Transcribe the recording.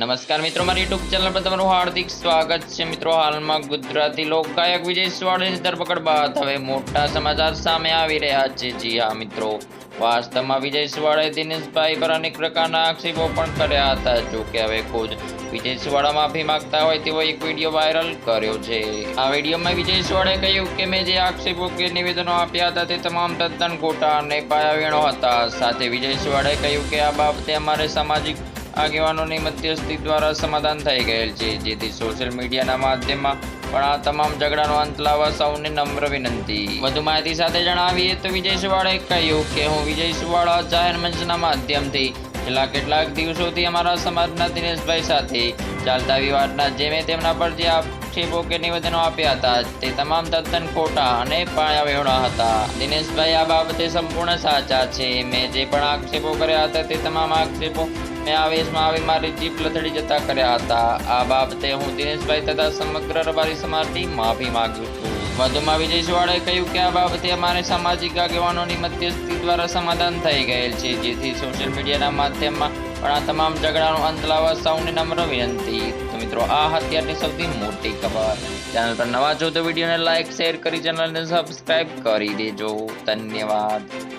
નમસ્કાર મિત્રો, મારી યુટ્યુબ ચેનલ પર તમારું હાર્દિક સ્વાગત છે. મિત્રો, હાલમાં ગુજરાતી લોકગાયક વિજય સુવાળાની ધરપકડ બાદ હવે મોટા સમાચાર સામે આવી રહ્યા છે. જી હા, મિત્રો. વાસ્તવમાં વિજય સુવાળાએ દિનેશભાઈ પર અનેક પ્રકારના આક્ષેપો પણ કર્યા હતા. જો કે હવે ખુદ વિજય સુવાળા માફી માંગતા હોય તેવો એક વીડિયો વાયરલ કર્યો છે. આ વિડીયોમાં વિજય સુવાળાએ કહ્યું કે, મેં જે આક્ષેપો કે નિવેદનો આપ્યા હતા તે તમામ તદ્દન ખોટા અને પાયાવીણો હતા. સાથે વિજય સુવાળાએ કહ્યું કે, આ બાબતે અમારે સામાજિક આગેવાનોની મધ્યસ્થી દ્વારા સમાધાન થઈ ગયેલ છે. જેથી સોશિયલ મીડિયાના માધ્યમમાં પણ આ તમામ ઝઘડાનો અંત લાવવા સૌને નમ્ર વિનંતી. વધુ માહિતી સાથે જણાવીએ તો વિજય સુવાળાએ કહ્યું કે હું વિજય સુવાળા જાહેર મંચના માધ્યમથી છેલ્લા કેટલાક દિવસોથી અમારા સમાજના દિનેશભાઈ સાથે ચાલતા વિવાદના જે મેં તેમના પર જે આક્ષેપો કે નિવેદનો આપ્યા હતા, તે તમામ તદ્દન ખોટા અને પાયાવેહોણા હતા. દિનેશભાઈ આ બાબતે સંપૂર્ણ સાચા છે. મેં જે પણ આક્ષેપો કર્યા હતા, તે તમામ આક્ષેપો મેં આવેશમાં આવી મારી જીભ લથડી જતા કર્યા હતા. આ બાબતે હું દિનેશભાઈ તથા સમગ્ર રબારી સમાજની માફી માંગુ છું. વધુમાં વિજય સુવાળાએ કહ્યું કે આ બાબતે અમારે સામાજિક આગેવાનોની મધ્યસ્થી દ્વારા સમાધાન થઈ ગયેલ છે, જેથી સોશિયલ મીડિયાના માધ્યમમાં પણ આ તમામ ઝઘડાનો અંત લાવવા સૌને નમ્ર વિનંતી. તો મિત્રો, આ હત્યાની સૌથી મોટી ખબર. ચેનલ પર નવા જો તો વિડીયોને લાઇક શેર કરી, ચેનલને સબસ્ક્રાઇબ કરી દેજો. ધન્યવાદ.